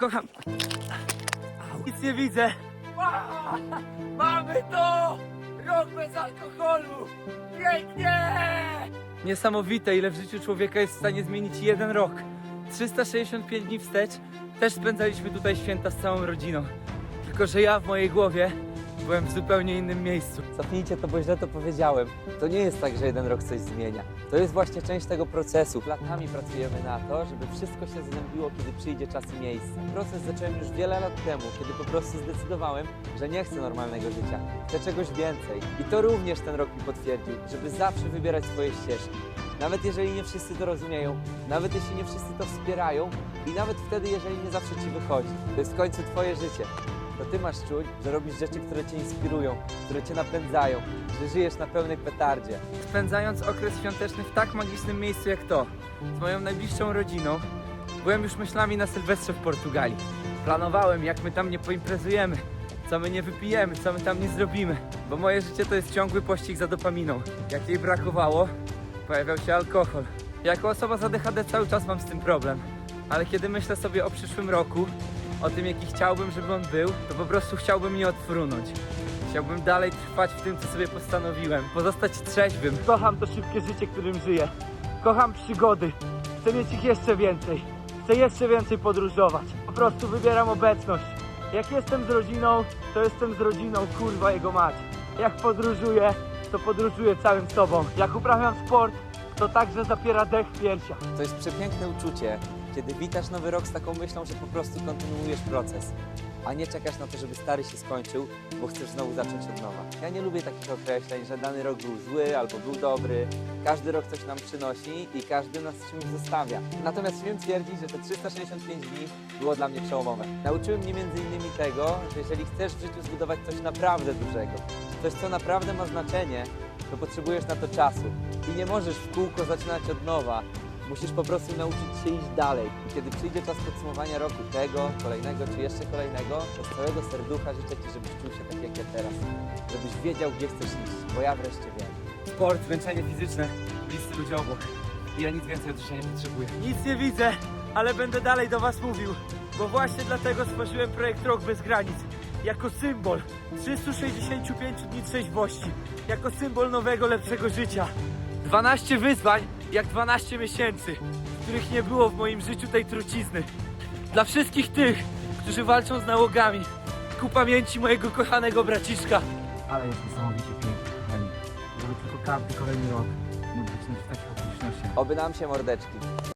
Kocham. Nic nie widzę. Mamy to! Rok bez alkoholu! Pięknie! Niesamowite, ile w życiu człowieka jest w stanie zmienić jeden rok. 365 dni wstecz też spędzaliśmy tutaj święta z całą rodziną. Tylko, że ja w mojej głowie byłem w zupełnie innym miejscu. Cofnijcie to, bo źle to powiedziałem. To nie jest tak, że jeden rok coś zmienia. To jest właśnie część tego procesu. Latami pracujemy na to, żeby wszystko się zazębiło, kiedy przyjdzie czas i miejsce. Proces zacząłem już wiele lat temu, kiedy po prostu zdecydowałem, że nie chcę normalnego życia. Chcę czegoś więcej. I to również ten rok mi potwierdził, żeby zawsze wybierać swoje ścieżki. Nawet jeżeli nie wszyscy to rozumieją, nawet jeśli nie wszyscy to wspierają i nawet wtedy, jeżeli nie zawsze ci wychodzi. To jest w końcu twoje życie to ty masz czuć, że robisz rzeczy, które cię inspirują, które cię napędzają, że żyjesz na pełnej petardzie. Spędzając okres świąteczny w tak magicznym miejscu jak to, z moją najbliższą rodziną, byłem już myślami na Sylwestrze w Portugalii. Planowałem, jak my tam nie poimprezujemy, co my nie wypijemy, co my tam nie zrobimy, bo moje życie to jest ciągły pościg za dopaminą. Jak jej brakowało, pojawiał się alkohol. Jako osoba z ADHD cały czas mam z tym problem, ale kiedy myślę sobie o przyszłym roku, o tym, jaki chciałbym, żeby on był, to po prostu chciałbym nie odfrunąć. Chciałbym dalej trwać w tym, co sobie postanowiłem. Pozostać trzeźwym. Kocham to szybkie życie, którym żyję. Kocham przygody. Chcę mieć ich jeszcze więcej. Chcę jeszcze więcej podróżować. Po prostu wybieram obecność. Jak jestem z rodziną, to jestem z rodziną, kurwa jego mać. Jak podróżuję, to podróżuję całym sobą. Jak uprawiam sport, to także zapiera dech w piersiach. To jest przepiękne uczucie, kiedy witasz nowy rok z taką myślą, że po prostu kontynuujesz proces, a nie czekasz na to, żeby stary się skończył, bo chcesz znowu zacząć od nowa. Ja nie lubię takich określeń, że dany rok był zły albo był dobry. Każdy rok coś nam przynosi i każdy nas czymś zostawia. Natomiast śmiem twierdzić, że te 365 dni było dla mnie przełomowe. Nauczyły mnie innymi tego, że jeżeli chcesz w życiu zbudować coś naprawdę dużego, coś co naprawdę ma znaczenie, to potrzebujesz na to czasu. I nie możesz w kółko zaczynać od nowa, Musisz po prostu nauczyć się iść dalej. I kiedy przyjdzie czas podsumowania roku tego, kolejnego czy jeszcze kolejnego, to z całego serducha życzę Ci, żebyś czuł się tak jak ja teraz. Żebyś wiedział, gdzie chcesz iść, bo ja wreszcie wiem. Sport, zmęczenie fizyczne, bliscy ludzie obok. I ja nic więcej od życia nie potrzebuję. Nic nie widzę, ale będę dalej do Was mówił, bo właśnie dlatego stworzyłem projekt Rok Bez Granic. Jako symbol 365 dni trzeźwości, jako symbol nowego, lepszego życia. 12 wyzwań, jak 12 miesięcy, których nie było w moim życiu tej trucizny. Dla wszystkich tych, którzy walczą z nałogami, ku pamięci mojego kochanego braciszka. Ale jest niesamowicie piękny, kochani. Żeby tylko każdy kolejny rok mógł być w takich okolicznościach. Oby nam się mordeczki